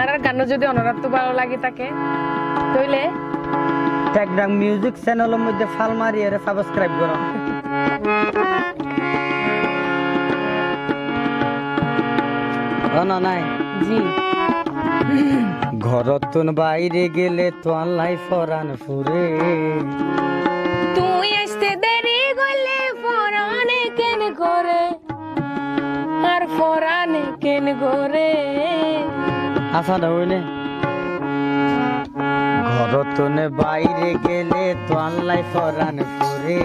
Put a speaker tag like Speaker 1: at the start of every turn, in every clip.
Speaker 1: আপনার যদি অনরাত্ম ভালো লাগে থাকে তাইলে
Speaker 2: ট্যাগডাং মিউজিক চ্যানেলের মধ্যে ফাল মারি এর সাবস্ক্রাইব করো না নাই।
Speaker 1: জি।
Speaker 2: ঘরতন বাইরে গেলে তো আল্লাহ ফরান ফুরে
Speaker 1: তুই আসতে দেরি গলে ফরানে কেন করে? আর ফরানে কেন করে?
Speaker 2: আসা তো বাইরে গেলে তো আল্লাহ ফরান ফুরে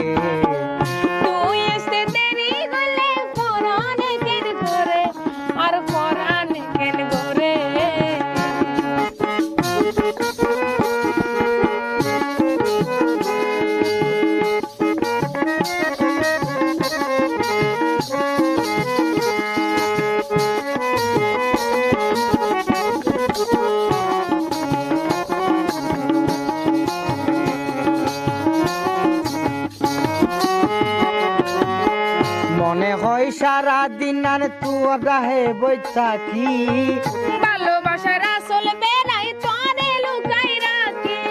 Speaker 2: সারা দিন আর রাহে বই থাকি।
Speaker 1: ভালোবাসার আসল বেড়াই তোরে লুকাই রাখি।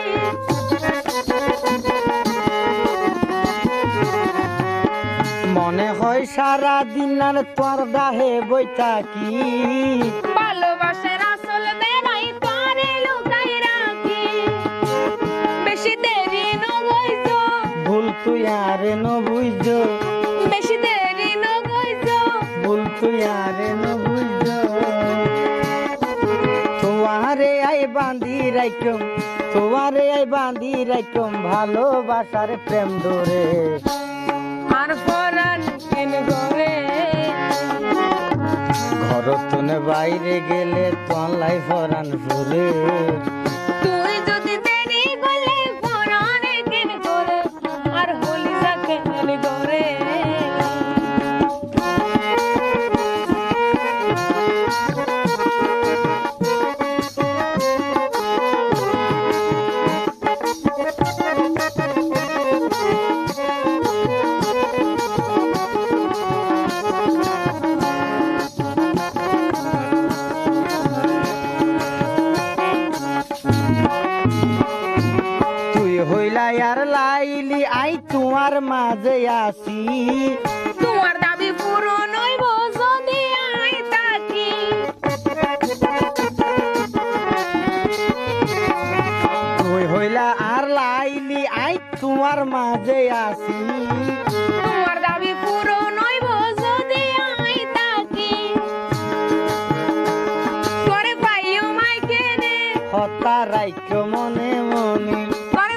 Speaker 2: মনে হয় সারা দিন আর তোর রাহে বই থাকি।
Speaker 1: ভালোবাসার আসল বেড়াই তোরে লুকাই রাখি। বেশি দেরি
Speaker 2: ভুল তুই আরে ন আরে ন বুঝ তোমারে আই বাঁধি রাইকম তোমারে আই বাঁধি রাইকম ভালোবাসার প্রেম ধরে
Speaker 1: আর ফরান কেন করে
Speaker 2: ঘরতন বাইরে গেলে তলাই ফরান ফুরে
Speaker 1: তুই
Speaker 2: লাইলি আই তোমার মাঝে আসি।
Speaker 1: তোমার দাবি পূরণ হইব যদি আই তাকি
Speaker 2: তুই হইলা আর লাইলি আই তোমার মাঝে আসি।
Speaker 1: তোমার দাবি পূরণ হইব যদি আই তাকি করে পাইও মাই কেনে
Speaker 2: হতা রাইক্য মনে মনে।
Speaker 1: করে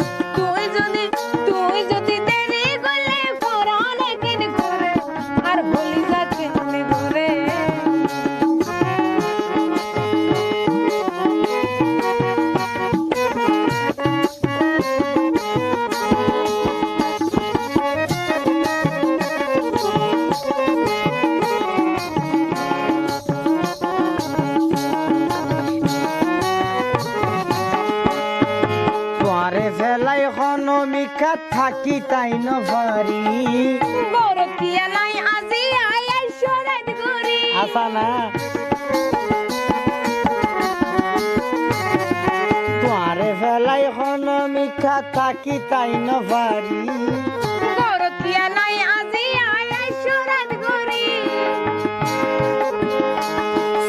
Speaker 2: হনমিকা থাকি তাই নভারি
Speaker 1: বরকিয়া নাই আজি আই আই সরাত গরি
Speaker 2: আসা না? তোয়ারে ফেলাই হনমিকা থাকি তাই নভারি
Speaker 1: বরকিয়া নাই আজি আই আই সরাত গরি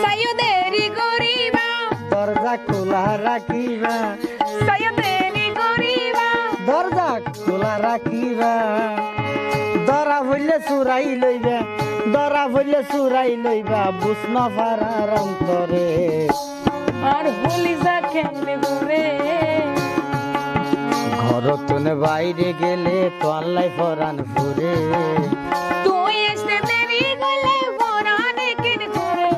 Speaker 1: সায়ো দেরি গরিবা
Speaker 2: দরজা খোলা রাখিবা রাখিবা দরা ভইলে চুরাই লইবা দরা ভইলে চুরাই লইবা বুঝন পারার অন্তরে।
Speaker 1: আর হলি জাকেন গোরে
Speaker 2: ঘরতন বাইরে গেলে তল্লাই ফরান ফুরে।
Speaker 1: তুই এসে দেরি গলে ফরানে কেন করে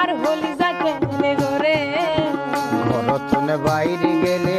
Speaker 1: আর হলি জাকেন গোরে
Speaker 2: ঘরতন বাইরে গেলে